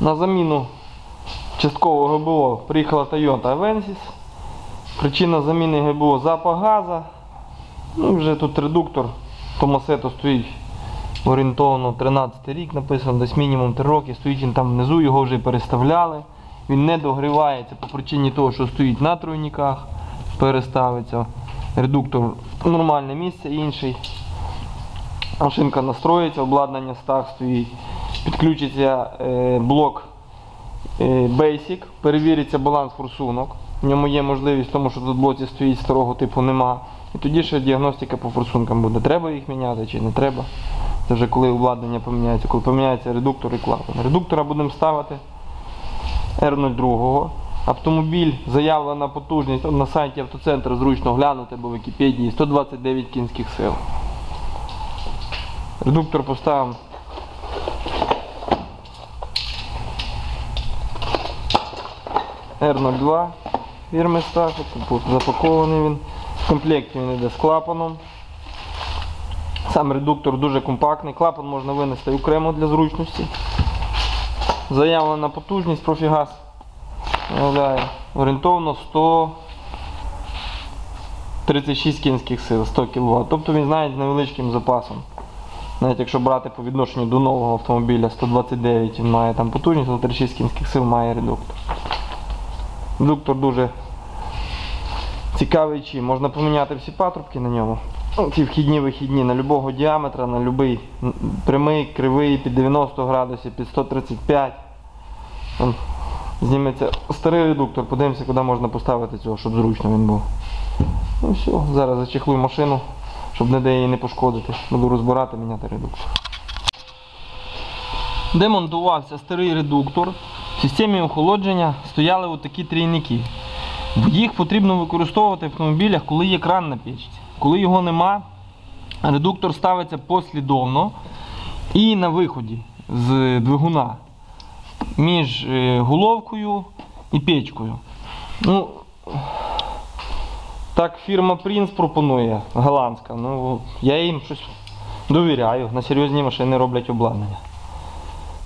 На заміну часткового ГБО приїхала Toyota Avensis. Причина заміни ГБО запах газа. Ну, вже тут редуктор Томасето стоїть орієнтовно 13 рік, написано, десь мінімум 3 роки. Стоїть він там внизу, його вже переставляли. Він не догрівається по причині того, що стоїть на тройниках, переставиться. Редуктор нормальне місце інший. Машинка настроїться, обладнання стах стоїть. Підключиться е, блок е, Basic, перевіриться баланс форсунок. В ньому є можливість, тому що тут блоці стоїть старого типу нема. І тоді ще діагностика по форсункам буде. Треба їх міняти чи не треба. Це вже коли обладнання поміняється, коли поміняється редуктор і клапан. Редуктора будемо ставити R02. Автомобіль заявлена потужність на сайті автоцентру зручно глянути або в Вікіпедії 129 кінських сил. Редуктор поставимо R02 фірми Стахо, запакований він. В комплекті він йде з клапаном. Сам редуктор дуже компактний, клапан можна винести окремо для зручності. Заявлена потужність профігаз орієнтовно 136 кінських сил, 100 кВт. Тобто він знає з невеличким запасом. Навіть якщо брати по відношенню до нового автомобіля 129 він має там потужність, 136 кінських сил має редуктор. Редуктор дуже цікавий чим. Можна поміняти всі патрубки на ньому. Ну, Ці вхідні вихідні на любого діаметра, на будь-який прямий, кривий, під 90 градусів, під 135. Зніметься старий редуктор, подивимося, куди можна поставити цього, щоб зручно він був. Ну все, зараз зачехлую машину, щоб ніде її не пошкодити. Буду розбирати, міняти редуктор. Де монтувався старий редуктор, в системі охолодження стояли отакі трійники. Їх потрібно використовувати в автомобілях, коли є кран на печці. Коли його нема, редуктор ставиться послідовно і на виході з двигуна між е, головкою і печкою. Ну, так фірма Prince пропонує, голландська. Ну, я їм щось довіряю. На серйозні машини роблять обладнання.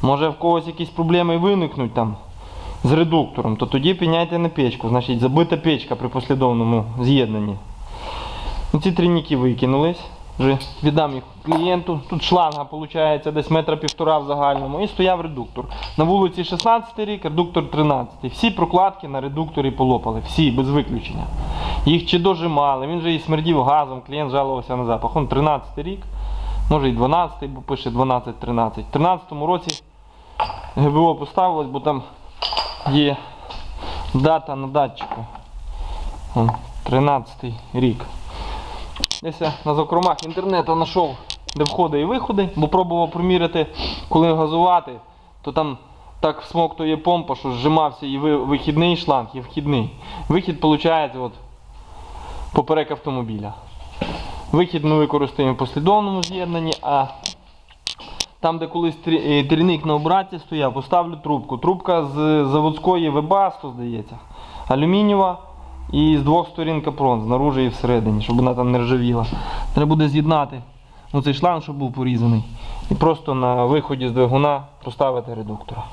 Може в когось якісь проблеми виникнуть там з редуктором, то тоді піняйте на печку. Значить, забита печка при послідовному з'єднанні. Ну, Ці трійники викинулись. Вже віддам їх клієнту. Тут шланга виходить десь метра півтора в загальному. І стояв редуктор. На вулиці 16 рік, редуктор 13. Всі прокладки на редукторі полопали. Всі, без виключення. Їх чи дожимали, він вже і смердів газом, клієнт жалувався на запах. Он 13 рік, може і 12, бо пише 12-13. В 13 році ГБО поставилось, бо там є дата на датчику. Он, 13 рік. Десь я на закромах інтернету знайшов, де входи і виходи, бо пробував приміряти, коли газувати, то там так всмоктує помпа, що зжимався і вихідний шланг, і вхідний. Вихід виходить от, поперек автомобіля. Вихід ми використаємо в послідовному з'єднанні, а там, де колись е, трійник на обратці стояв, поставлю трубку. Трубка з заводської Webasto, здається, алюмінієва і з двох сторін капрон, знаружи і всередині, щоб вона там не ржавіла. Треба буде з'єднати оцей шланг, щоб був порізаний. І просто на виході з двигуна поставити редуктора.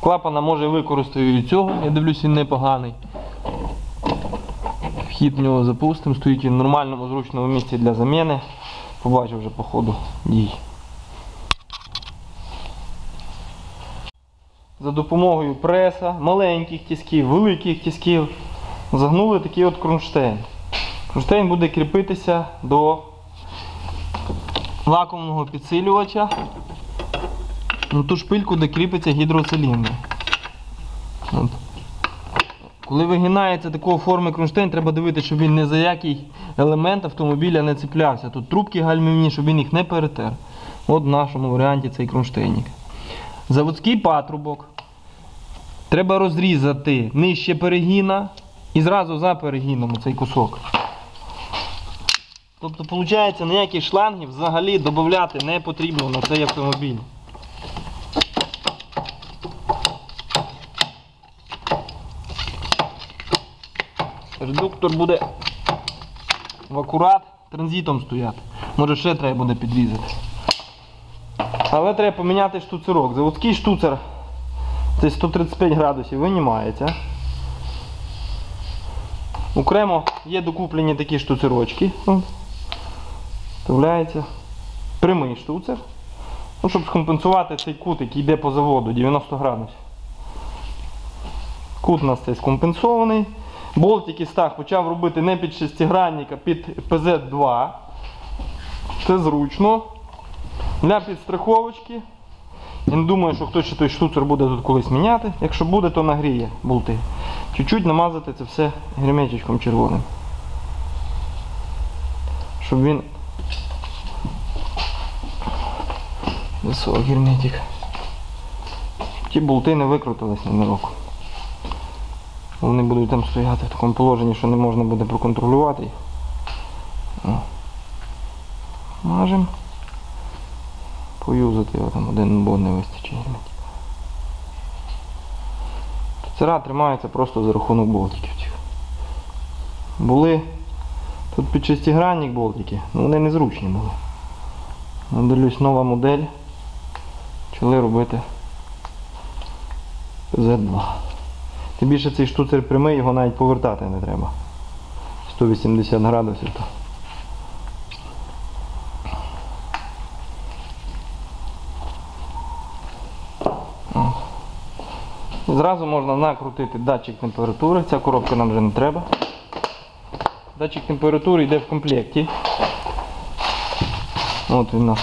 Клапана може використаю і цього, я дивлюсь, він непоганий. Вхід в нього запустимо, стоїть він в нормальному зручному місці для заміни. Побачив вже по ходу дій. За допомогою преса, маленьких тисків, великих тисків загнули такий от кронштейн. Кронштейн буде кріпитися до вакуумного підсилювача на ту шпильку, де кріпиться гідроциліндр. От. Коли вигинається такого форми кронштейн, треба дивитися, щоб він ні за який елемент автомобіля не цеплявся. Тут трубки гальмівні, щоб він їх не перетер. От в нашому варіанті цей кронштейник. Заводський патрубок. Треба розрізати нижче перегіна і зразу за перегіном цей кусок. Тобто, виходить, ніяких шлангів взагалі додати не потрібно на цей автомобіль. Редуктор буде в акурат транзитом стояти. Може ще треба буде підрізати. Але треба поміняти штуцерок. Заводський штуцер це 135 градусів винімається. Окремо є докуплені такі штуцерочки. Вставляється. Прямий штуцер. Ну, щоб скомпенсувати цей кут, який йде по заводу 90 градусів. Кут у нас цей скомпенсований. Болтики стах почав робити не під шестигранник, а під PZ2. Це зручно. Для підстраховочки. Я не думаю, що хтось ще той штуцер буде тут колись міняти. Якщо буде, то нагріє болти. Чуть-чуть намазати це все герметичком червоним. Щоб він. Висок герметик. Ті болти не викрутились ненароком. Вони будуть там стояти в такому положенні, що не можна буде проконтролювати їх. Мажемо. Поюзати його там один бо не вистачить. Цера тримається просто за рахунок болтиків. Були тут під шестигранник болтики, але вони незручні були. Ну, Дивлюсь, нова модель. Почали робити Z2. Тим більше цей штуцер прямий, його навіть повертати не треба. 180 градусів. То. Зразу можна накрутити датчик температури. Ця коробка нам вже не треба. Датчик температури йде в комплекті. От він у нас.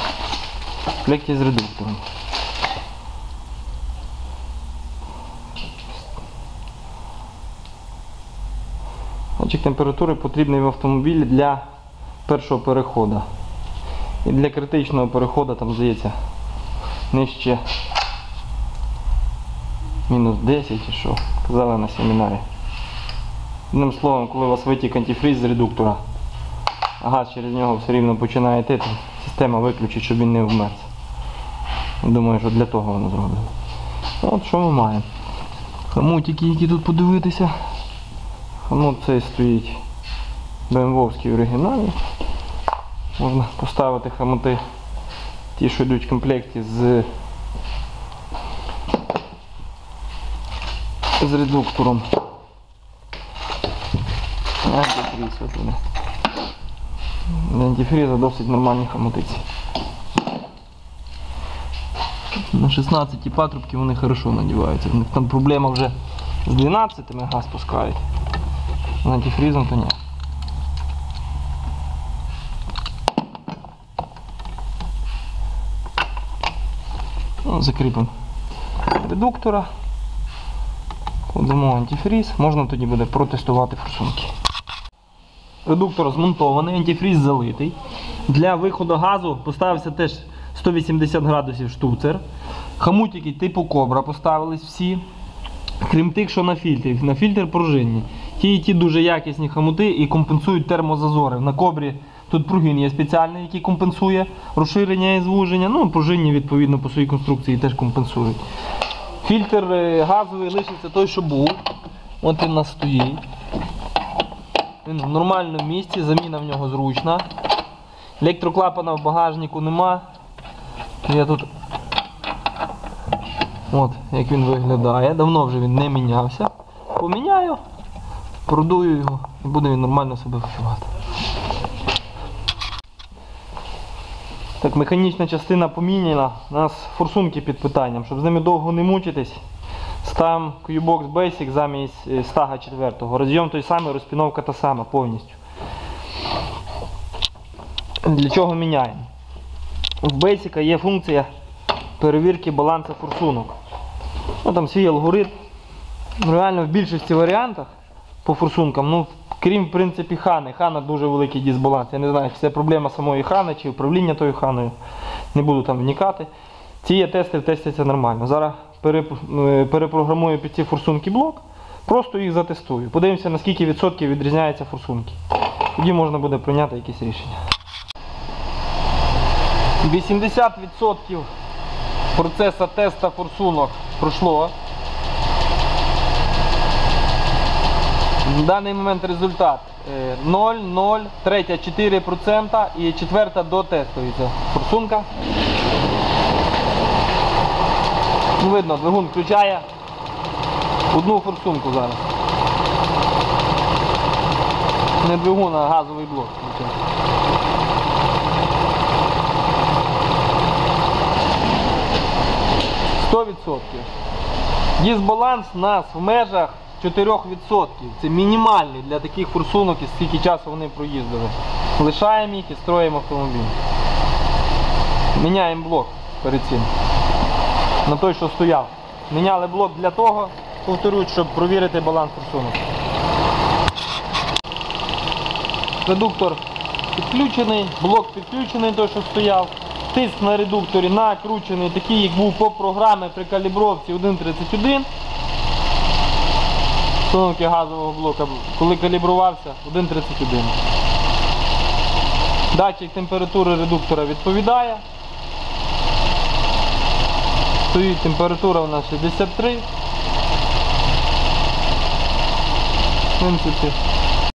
В комплекті з редуктором. Датчик температури потрібний в автомобілі для першого переходу. І для критичного переходу там здається нижче мінус 10 чи що, казали на семінарі. Одним словом, коли у вас витік антифриз з редуктора, газ через нього все рівно починає йти, то система виключить, щоб він не вмерз. Думаю, що для того воно зроблено. От що ми маємо. Хамутики, які тут подивитися. Хамут цей стоїть BMW оригінальний. Можна поставити хамути ті, що йдуть в комплекті з з редуктором. Антифріз. Для антифріза досить нормальні хамутиці. На 16 патрубки вони хорошо надіваються. В них там проблема вже з 12 газ пускають. З антифрізом то ні. Ну, закріпимо редуктора. Кладемо антифріз, можна тоді буде протестувати форсунки. Редуктор змонтований, антифріз залитий. Для виходу газу поставився теж 180 градусів штуцер. Хамутики типу кобра поставились всі. Крім тих, що на фільтрі. На фільтр пружинні. Ті і ті дуже якісні хамути і компенсують термозазори. На кобрі тут пругін є спеціальний, який компенсує розширення і звуження. Ну, пружинні відповідно по своїй конструкції теж компенсують. Фільтр е, газовий лишиться той, що був. От він у нас стоїть. Він в нормальному місці, заміна в нього зручна. Електроклапана в багажнику нема. Я тут. От, як він виглядає. Давно вже він не мінявся. Поміняю, продую його і буде він нормально себе почувати. Так, механічна частина поміняна. У нас форсунки під питанням, щоб з ними довго не мучитись. Ставимо Q-Box Basic замість е, стага 4. Розйом той самий, розпіновка та сама повністю. Для чого міняємо? В Basic є функція перевірки балансу форсунок. Ну, там свій алгоритм. Реально в більшості варіантах по форсункам, ну, крім в принципі хани. Хана дуже великий дисбаланс. Я не знаю, чи це проблема самої хани, чи управління тою ханою. Не буду там вникати. Ці є тести, тестяться нормально. Зараз е, перепрограмую під ці форсунки блок, просто їх затестую. Подивимося, наскільки відсотків відрізняються форсунки. Тоді можна буде прийняти якісь рішення. 80% процесу теста форсунок пройшло. В даний момент результат е, 0, 0, третя 4% і четверта дотестується. Форсунка. Ну, видно, двигун включає одну форсунку зараз. Не двигун, а газовий блок. Сто відсотків. Дисбаланс нас в межах 4%. Це мінімальний для таких форсунок і скільки часу вони проїздили. Лишаємо їх і строїмо автомобіль. Міняємо блок перед цим. На той, що стояв. Міняли блок для того, повторюють, щоб провірити баланс форсунок. Редуктор підключений, блок підключений той, що стояв. Тиск на редукторі накручений, такий, як був по програмі при калібровці 1.31. Установки газового блока, коли калібрувався 1.31. Датчик температури редуктора відповідає. Стоїть температура у нас 63. В принципі,